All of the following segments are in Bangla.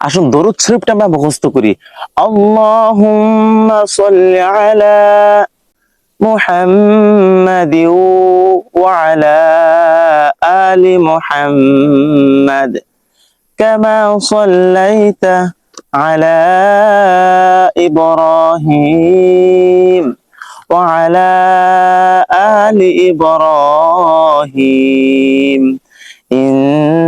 আসুন দরুদ শরীফটা আমরা মুখস্থ করি আল্লাহুম্মা সাল্লি আলা محمد وعلى آل محمد كما صليت على إبراهيم وعلى آل إبراهيم إنك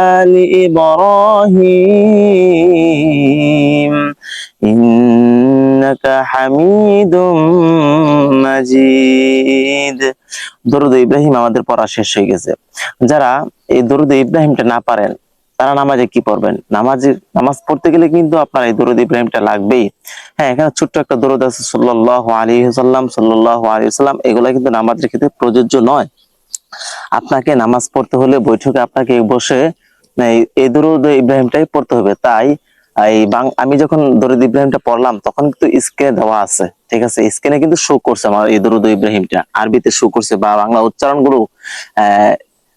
آل إبراهيم إنك حميد مجيد দরুদ ইব্রাহিম আমাদের পড়া শেষ হয়ে গেছে যারা এই দরুদ ইব্রাহিমটা না পারেন তারা নামাজে কি পড়বেন নামাজে নামাজ পড়তে গেলে কিন্তু আপনার এই দরুদ ইব্রাহিমটা লাগবেই হ্যাঁ এখানে ছোট্ট একটা দরুদ আছে সাল্লাল্লাহু আলাইহি সাল্লাম সাল্লাল্লাহু আলাইহি সাল্লাম এগুলা কিন্তু নামাজের ক্ষেত্রে প্রযোজ্য নয় আপনাকে নামাজ পড়তে হলে বৈঠকে আপনাকে বসে এই- এই দরুদ ইব্রাহিমটাই পড়তে হবে। তাই, এই আমি যখন দরুদ ইব্রাহিমটা পড়লাম, তখন কিন্তু স্ক্রিনে দেওয়া আছে। ঠিক আছে? স্ক্রিনে কিন্তু শো করছে আমার এই দরুদ ইব্রাহিমটা। আরবিতে শো করছে বা বাংলা উচ্চারণগুলো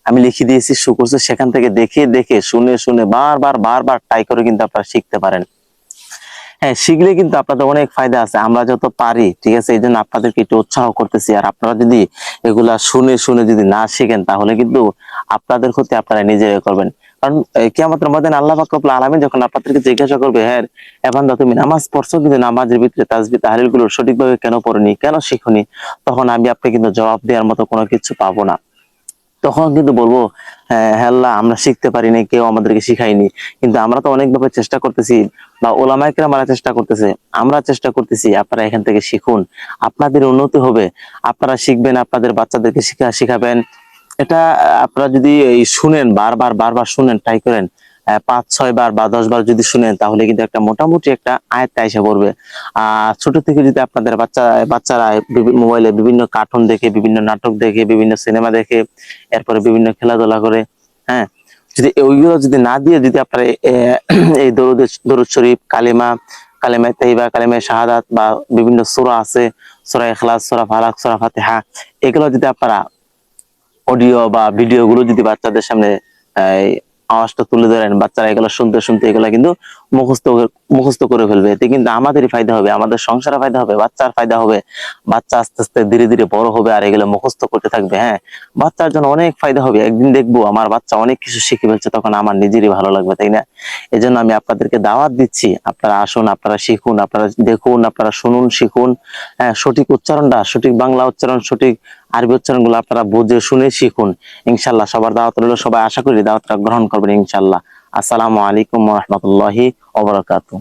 আমি লিখে দিয়েছি শো করছে। সেখান থেকে দেখে দেখে, শুনে শুনে বারবার বারবার ট্রাই করে কিন্তু আপনারা শিখতে পারেন। হ্যাঁ শিখলে কিন্তু আপনাদের অনেক ফায়দা আছে। আমরা যত পারি, ঠিক আছে? এই জন্য আপনাদেরকে একটু উৎসাহ করতেছি। আর আপনারা যদি এগুলা শুনে শুনে যদি না শিখেন, তাহলে কিন্তু আপনাদের ক্ষতি আপনারা নিজেরাই করবেন। কারণ কেমন মধ্যে আল্লাহ ফাকরুল আলমী যখন আপনাদেরকে জিজ্ঞাসা করবে হ্যাঁ এবার তুমি নামাজ পড়ছো কিন্তু নামাজের ভিতরে তাজবি তাহলিলগুলো সঠিকভাবে কেন পড়নি, কেন শিখনি? তখন আমি আপনি কিন্তু জবাব দেওয়ার মতো কোনো কিছু পাবো না। তখন কিন্তু বলব হ্যাঁ আমরা শিখতে পারিনি, কেউ আমাদেরকে শিখায়নি। কিন্তু আমরা তো অনেকভাবে চেষ্টা করতেছি, বা ওলামাইকরা মারা চেষ্টা করতেছে, আমরা চেষ্টা করতেছি, আপনারা এখান থেকে শিখুন, আপনাদের উন্নতি হবে, আপনারা শিখবেন, আপনাদের বাচ্চাদেরকে শিখা, শিখাবেন। এটা আপনারা যদি শুনেন, বারবার বারবার শুনেন ট্রাই করেন পাঁচ, ছয় বার বা দশ বার যদি শুনেন, তাহলে কিন্তু একটা মোটামুটি একটা আয়ত্তে এসে পড়বে। আর ছোট থেকে যদি আপনাদের বাচ্চা, বাচ্চারা মোবাইলে বিভিন্ন কার্টুন দেখে, বিভিন্ন নাটক দেখে, বিভিন্ন সিনেমা দেখে, এরপরে বিভিন্ন খেলাধুলা করে হ্যাঁ যদি ওইগুলো যদি না দিয়ে যদি আপনারা এই দরুদ দরুদ শরীফ, কালিমা কালেমা তাইবা কালেমা শাহাদাত বা বিভিন্ন সূরা আছে, সূরা ইখলাস, সূরা ফালাক, সূরা ফাতিহা, এগুলো যদি আপনারা অডিও বা ভিডিও গুলো যদি বাচ্চাদের সামনে আওয়াজটা তুলে ধরেন, বাচ্চারা এগুলো শুনতে শুনতে এগুলো কিন্তু মুখস্থ মুখস্থ করে ফেলবে। এতে কিন্তু আমাদেরই ফায়দা হবে, আমাদের সংসারে ফায়দা হবে, বাচ্চার ফায়দা হবে। বাচ্চা আস্তে আস্তে ধীরে ধীরে বড় হবে আর এগুলো মুখস্থ করতে থাকবে হ্যাঁ। বাচ্চার জন্য অনেক ফায়দা হবে। একদিন দেখব আমার বাচ্চা অনেক কিছু শিখে ফেলছে, তখন আমার নিজেরই ভালো লাগবে, তাই না? এই জন্য আমি আপনাদেরকে দাওয়াত দিচ্ছি, আপনারা আসুন, আপনারা শিখুন, আপনারা দেখুন, আপনারা শুনুন, শিখুন। হ্যাঁ সঠিক উচ্চারণটা, সঠিক বাংলা উচ্চারণ, সঠিক আরবি উচ্চারণগুলো আপনারা বুঝে শুনে শিখুন। ইনশাল্লাহ সবার দাওয়াত রইল, সবাই আশা করি দাওয়াতটা গ্রহণ করবেন ইনশাল্লাহ আসসালামু আলাইকুম রহমতুল্লাহি ওবরাকাতুহ